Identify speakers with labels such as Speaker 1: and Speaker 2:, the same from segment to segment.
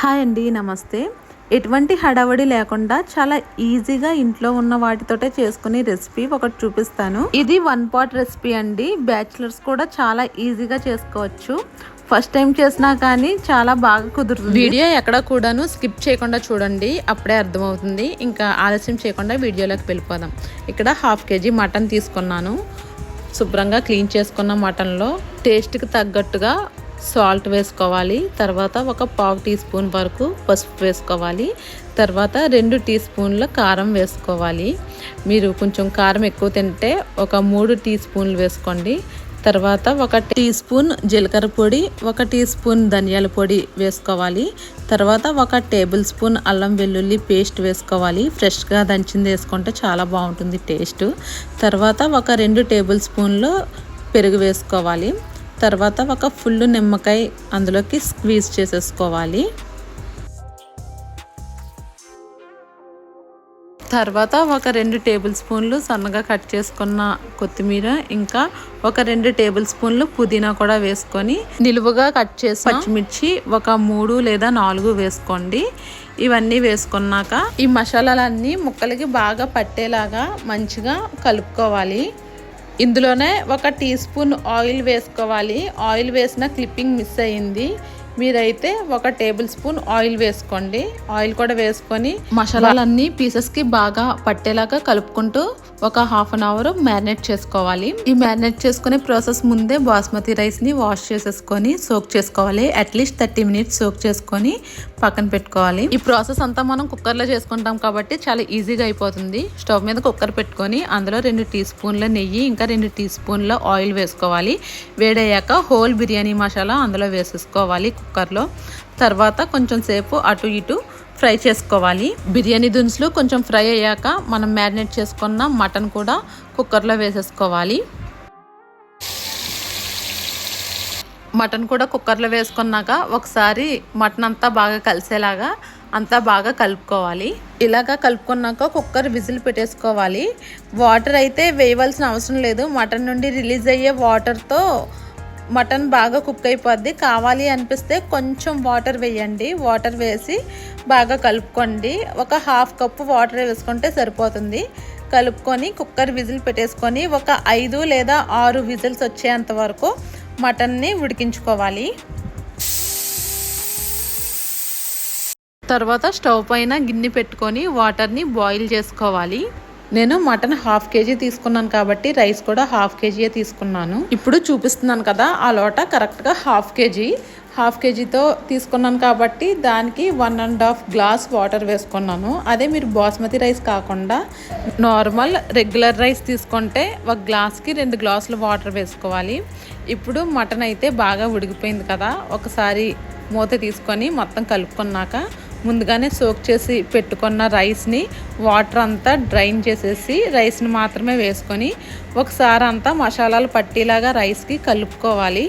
Speaker 1: Hi అండి నమస్తే. ఎటువంటి హడావడి లేకుండా చాలా ఈజీగా ఇంట్లో ఉన్న వాటితోటే చేసుకునే రెసిపీ ఒకటి చూపిస్తాను. ఇది వన్ పాట్ రెసిపీ అండి. బ్యాచిలర్స్ కూడా చాలా ఈజీగా చేసుకోవచ్చు. ఫస్ట్ టైం చేసినా కానీ చాలా బాగా కుదురుతుంది. వీడియో ఎక్కడ కూడాను స్కిప్ చేయకుండా చూడండి అప్పుడే అర్థమవుతుంది. ఇంకా ఆలస్యం చేయకుండా వీడియోలోకి వెళ్ళిపోదాం. ఇక్కడ హాఫ్ కేజీ మటన్ తీసుకున్నాను. శుభ్రంగా క్లీన్ చేసుకున్న మటన్లో టేస్ట్కి తగ్గట్టుగా సాల్ట్ వేసుకోవాలి తర్వాత ఒక పావు టీ స్పూన్ వరకు పసుపు వేసుకోవాలి తర్వాత రెండు టీ స్పూన్ల కారం వేసుకోవాలి. మీరు కొంచెం కారం ఎక్కువ తింటే ఒక మూడు టీ స్పూన్లు వేసుకోండి. తర్వాత ఒక టీ స్పూన్ జీలకర్ర పొడి ఒక టీ స్పూన్ ధనియాల పొడి వేసుకోవాలి. తర్వాత ఒక టేబుల్ స్పూన్ అల్లం వెల్లుల్లి పేస్ట్ వేసుకోవాలి. ఫ్రెష్గా దంచింది వేసుకుంటే చాలా బాగుంటుంది టేస్ట్. తర్వాత ఒక రెండు టేబుల్ స్పూన్లు పెరుగు వేసుకోవాలి. తర్వాత ఒక ఫుల్ నిమ్మకాయ అందులోకి స్క్వీజ్ చేసేసుకోవాలి. తర్వాత ఒక రెండు టేబుల్ స్పూన్లు సన్నగా కట్ చేసుకున్న కొత్తిమీర ఇంకా ఒక రెండు టేబుల్ స్పూన్లు పుదీనా కూడా వేసుకొని నిలువుగా కట్ చేసి పచ్చిమిర్చి ఒక మూడు లేదా నాలుగు వేసుకోండి. ఇవన్నీ వేసుకున్నాక ఈ మసాలాలన్నీ ముక్కలకి బాగా పట్టేలాగా మంచిగా కలుపుకోవాలి. ఇందులోనే ఒక టీ స్పూన్ ఆయిల్ వేసుకోవాలి. ఆయిల్ వేసిన క్లిప్పింగ్ మిస్ అయ్యింది. మీరైతే ఒక టేబుల్ స్పూన్ ఆయిల్ వేసుకోండి. ఆయిల్ కూడా వేసుకొని మసాలాలన్నీ పీసెస్కి బాగా పట్టేలాగా కలుపుకుంటూ ఒక హాఫ్ అన్ అవర్ మ్యారినేట్ చేసుకోవాలి. ఈ మ్యారినేట్ చేసుకునే ప్రాసెస్ ముందే బాస్మతి రైస్ని వాష్ చేసేసుకొని సోక్ చేసుకోవాలి. అట్లీస్ట్ థర్టీ మినిట్స్ సోక్ చేసుకొని పక్కన పెట్టుకోవాలి. ఈ ప్రాసెస్ అంతా మనం కుక్కర్లో చేసుకుంటాం కాబట్టి చాలా ఈజీగా అయిపోతుంది. స్టవ్ మీద కుక్కర్ పెట్టుకొని అందులో రెండు టీ స్పూన్ల నెయ్యి ఇంకా రెండు టీ స్పూన్ల ఆయిల్ వేసుకోవాలి. వేడయ్యాక హోల్ బిర్యానీ మసాలా అందులో వేసేసుకోవాలి. కుక్కర్లో. తర్వాత కొంచెం సేపు అటు ఇటు ఫ్రై చేసుకోవాలి. బిర్యానీ దినుసులు కొంచెం ఫ్రై అయ్యాక మనం మ్యారినేట్ చేసుకున్న మటన్ కూడా కుక్కర్లో వేసేసుకోవాలి. మటన్ కూడా కుక్కర్లో వేసుకున్నాక ఒకసారి మటన్ అంతా బాగా కలిసేలాగా అంతా బాగా కలుపుకోవాలి. ఇలాగా కలుపుకున్నాక కుక్కర్ విజిల్ పెట్టేసుకోవాలి. వాటర్ అయితే వేయవలసిన అవసరం లేదు. మటన్ నుండి రిలీజ్ అయ్యే వాటర్తో మటన్ బాగా కుక్ అయిపోద్ది. కావాలి అనిపిస్తే కొంచెం వాటర్ వేయండి. వాటర్ వేసి బాగా కలుపుకోండి. ఒక హాఫ్ కప్పు వాటర్ వేసుకుంటే సరిపోతుంది. కలుపుకొని కుక్కర్ విజిల్ పెట్టేసుకొని ఒక ఐదు లేదా ఆరు విజిల్స్ వచ్చేంత వరకు మటన్ని ఉడికించుకోవాలి. తర్వాత స్టవ్ పైన గిన్నె పెట్టుకొని వాటర్ని బాయిల్ చేసుకోవాలి. నేను మటన్ హాఫ్ కేజీ తీసుకున్నాను కాబట్టి రైస్ కూడా హాఫ్ కేజీయే తీసుకున్నాను. ఇప్పుడు చూపిస్తున్నాను కదా ఆ లోట కరెక్ట్గా హాఫ్ కేజీ. హాఫ్ కేజీతో తీసుకున్నాను కాబట్టి దానికి one and half glass water వేసుకున్నాను. అదే మీరు బాస్మతి రైస్ కాకుండా నార్మల్ రెగ్యులర్ రైస్ తీసుకుంటే ఒక గ్లాస్కి రెండు గ్లాసులు వాటర్ వేసుకోవాలి. ఇప్పుడు మటన్ అయితే బాగా ఉడికిపోయింది కదా ఒకసారి మూత తీసుకొని మొత్తం కలుపుకున్నాక ముందుగానే సోక్ చేసి పెట్టుకున్న రైస్ని వాటర్ అంతా డ్రైన్ చేసేసి రైస్ని మాత్రమే వేసుకొని ఒకసారి అంతా మసాలాలు పట్టేలాగా రైస్కి కలుపుకోవాలి.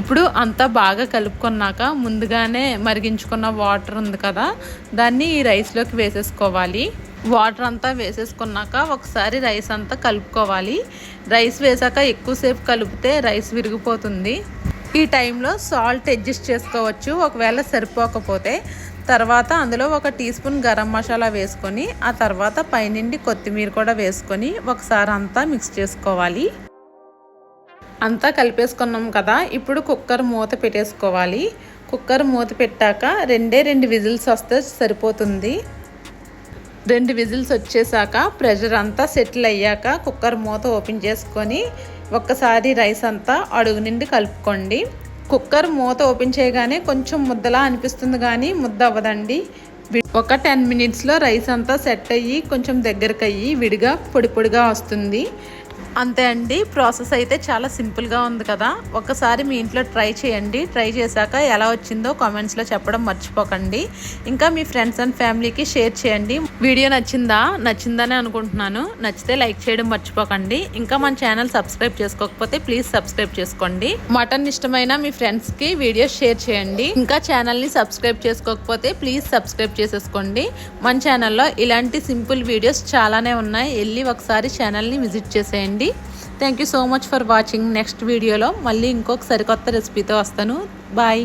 Speaker 1: ఇప్పుడు అంతా బాగా కలుపుకున్నాక ముందుగానే మరిగించుకున్న వాటర్ ఉంది కదా దాన్ని ఈ రైస్లోకి వేసేసుకోవాలి. వాటర్ అంతా వేసేసుకున్నాక ఒకసారి రైస్ అంతా కలుపుకోవాలి. రైస్ వేసాక ఎక్కువసేపు కలిపితే రైస్ విరిగిపోతుంది. ఈ టైంలో సాల్ట్ అడ్జస్ట్ చేసుకోవచ్చు. ఒకవేళ సరిపోకపోతే తర్వాత అందులో ఒక టీ స్పూన్ గరం మసాలా వేసుకొని ఆ తర్వాత పైనుండి కొత్తిమీర కూడా వేసుకొని ఒకసారి అంతా మిక్స్ చేసుకోవాలి. అంతా కలిపేసుకున్నాం కదా ఇప్పుడు కుక్కర్ మూత పెట్టేసుకోవాలి. కుక్కర్ మూత పెట్టాక రెండే రెండు విజిల్స్ వస్తే సరిపోతుంది. రెండు విజిల్స్ వచ్చేసాక ప్రెషర్ అంతా సెటిల్ అయ్యాక కుక్కర్ మూత ఓపెన్ చేసుకొని ఒక్కసారి రైస్ అంతా అడుగు నిండి కలుపుకోండి. కుక్కర్ మూత ఓపెన్ చేయగానే కొంచెం ముద్దలా అనిపిస్తుంది కానీ ముద్ద అవ్వదండి. ఒక టెన్ మినిట్స్లో రైస్ అంతా సెట్ అయ్యి కొంచెం దగ్గరకు అయ్యి విడిగా పొడి పొడిగా వస్తుంది. అంతే అండి. ప్రాసెస్ అయితే చాలా సింపుల్గా ఉంది కదా. ఒకసారి మీ ఇంట్లో ట్రై చేయండి. ట్రై చేశాక ఎలా వచ్చిందో కామెంట్స్లో చెప్పడం మర్చిపోకండి. ఇంకా మీ ఫ్రెండ్స్ అండ్ ఫ్యామిలీకి షేర్ చేయండి. వీడియో నచ్చిందా? నచ్చిందని అనుకుంటున్నాను. నచ్చితే లైక్ చేయడం మర్చిపోకండి. ఇంకా మన ఛానల్ సబ్స్క్రైబ్ చేసుకోకపోతే ప్లీజ్ సబ్స్క్రైబ్ చేసుకోండి. మటన్ ఇష్టమైన మీ ఫ్రెండ్స్కి వీడియో షేర్ చేయండి. ఇంకా ఛానల్ని సబ్స్క్రైబ్ చేసుకోకపోతే ప్లీజ్ సబ్స్క్రైబ్ చేసేసుకోండి. మన ఛానల్లో ఇలాంటి సింపుల్ వీడియోస్ చాలానే ఉన్నాయి. వెళ్ళి ఒకసారి ఛానల్ని విజిట్ చేసేయండి. Thank you so much for watching next వీడియోలో మళ్ళీ ఇంకొక సరికొత్త రెసిపీతో వస్తాను. బాయ్